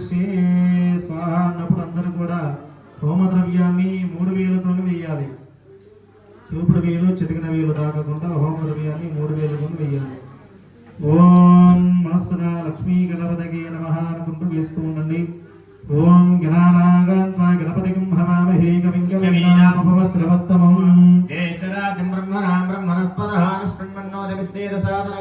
శ్రీ స్వాహ అన్నప్పుడు అందరూ కూడా హోమద్రవ్యాన్ని మూడు వేలతో వేయాలి చూపుడు వేలు చిటికిన వేలు తాకకుండా హోమద్రవ్యాన్ని మూడు వేలతోనే వేయాలి ఓం మనస్సున లక్ష్మీ గణపతికి నమ అనుకుంటూ వేస్తూ ఉండండి. ఓం గణానాగాంత గణపతికి హవామహే కవింగమీనామభవశ్రవస్తమం జ్యేష్ఠరాజం బ్రహ్మణాం బ్రహ్మణస్పదహానుష్ణ్మన్నోదవిశ్చేద సాధన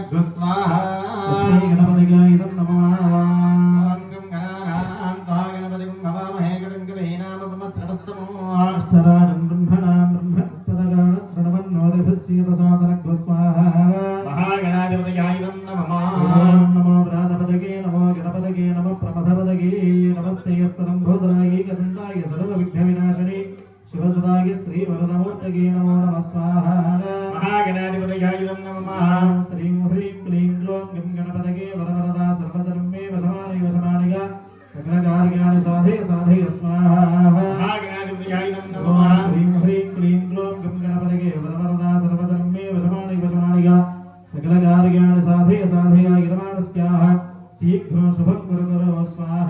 సర్వ విఘ్న వినాశనే శివసుదాయ శ్రీ వరదమూర్తగే నమో నమ స్వాహ మహాగణాధిపతయాయుధం నమః శ్రీం హ్రీం క్లీం గ్లోం గం వరవరదా సర్వధర్మే వసమానై వసమానిగా సకల కార్యాణి సాధే సాధయ స్వాహ నమః శ్రీం హ్రీం క్లీం గ్లోం గం వరవరదా సర్వధర్మే వసమానై వసమానిగా సకల కార్యాణి సాధయ గిరమాణస్యాః శీఘ్రం శుభం కురు కురు స్వాహ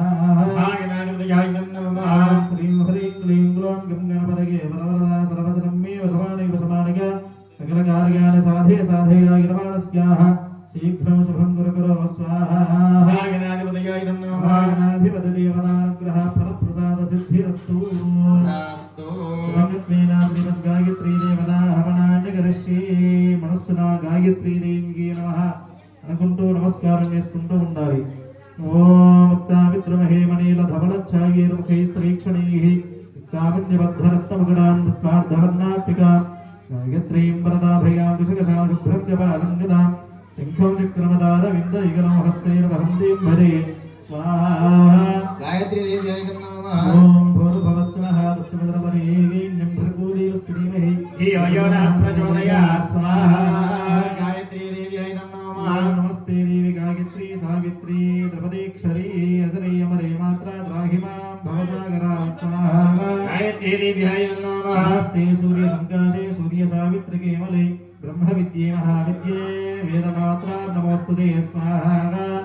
గ్లోం గం గణపదగే వరవరదా సర్వధర్మే వసమానై వసమానిగా సకల కార్యాణి సాధయ సాధయ గిరమాణస్యాః శీఘ్రం శుభం కురు కురు. స్వాహ. మహాగణాధిపతయాయుధం నమః. మహాగణాధిపతి దేవతానుగ్రహ సిద్ధిరస్తు. గాయత్రీ దేవతా హవనాన్ని మనస్సున గాయత్రీ దేవికి నమ. అనుకుంటూ నమస్కారం చేసుకుంటూ ఉండాలి. ఓం ముక్తామిత్రమహే మనీల ధవళఛాయేర్ముఖై స్త్రీక్షణై ముక్తామిత్యబద్ధరత్నముగడాం దత్వార్ధవర్ణాత్మికా గాయత్రీం వరదాభయాం విశకషాం శుభ్రం జపాలం గదాం శంఖం చక్రమదార వింద ఇగలం హస్తైర్వహంతీం భరే స్వాహా గాయత్రీ దేవి ఆయుధం నమః ఓం భూర్భవస్వః దక్షిణద్రవరేణ్యం భృగూదేవస్య ధీమహి ధియో యో నః ప్రచోదయాత్ స్వాహా గాయత్రీ దేవి సూర్య సావిత్రి కేవలే బ్రహ్మ విద్యే మహావిద్యే వేదమాత్రా నమోస్తుతే స్వాహా.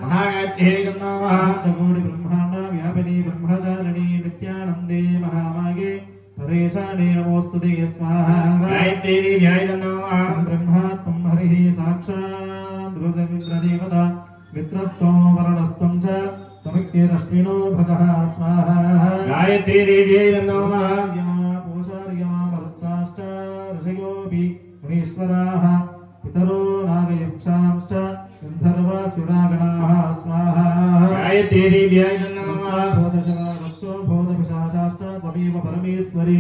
మహాగాయత్రీ ఆయుధం నమః కోటి బ్రహ్మాండ వ్యాపిని బ్రహ్మచారిణి నిత్యానందే మహామాగే పరేశానే నమోస్తుతే స్వాహా. గాయత్రీ దేవి ఆయుధం నమః బ్రహ్మాత్మం హరి సాక్షాత్ రుద్రమింద్రదేవత మిత్రస్త్వం వరణస్త్వం చ భగः స్వాహా. గాయత్రీ దేవి ఆయుధం నమః మునీశ్వరాः పితరో నాగయక్షాంశ్చ గంధర్వాసురాగణాः స్వాహా గాయత్రీ దేవి ఆయుధం నమః భూతశో భూతపిశాచాశ్చ త్వమేవ పరమేశ్వరి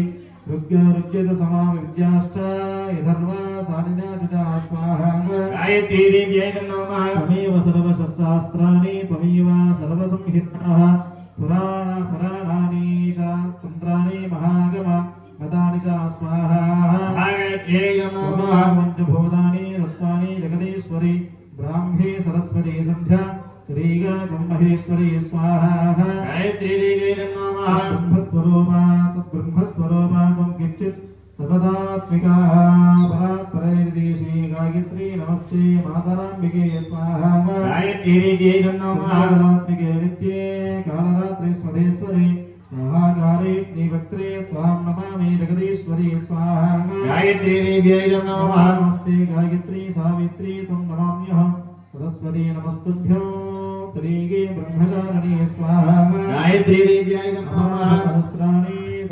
రుగ్య రుగ్యత సమామ విద్యాశ్చ యధర్వా సానినా చుచా స్వాహా గాయత్రీ నమః సర్వశాస్త్రాణి త్వమేవ సర్వసంహితాః శ్రీగా బ్రహ్మహేశ్వరి స్వాహా. గాయత్రీ దేవి నమః. బ్రహ్మస్వరూపా తద్బ్రహ్మస్వరూపా త్వం కించిత్ సతదాత్మికా పరాత్పరైర్దేశీ గాయత్రీ నమస్తే మాతరాంబికే స్వాహా. గాయత్రీ దేవి నమః. కాలరాత్మికే నిత్యే కాలరాత్రి స్వధేశ్వరి మహాకారే నివక్త్రే త్వాం నమామి జగదీశ్వరి స్వాహా. గాయత్రీ దేవి ఆయుధం నమః. నమస్తే గాయత్రీ సావిత్రీ త్వం నమామ్యహం సరస్వతీ నమస్తుభ్యం. త్రీగే బ్రహ్మచారిణి స్వాహా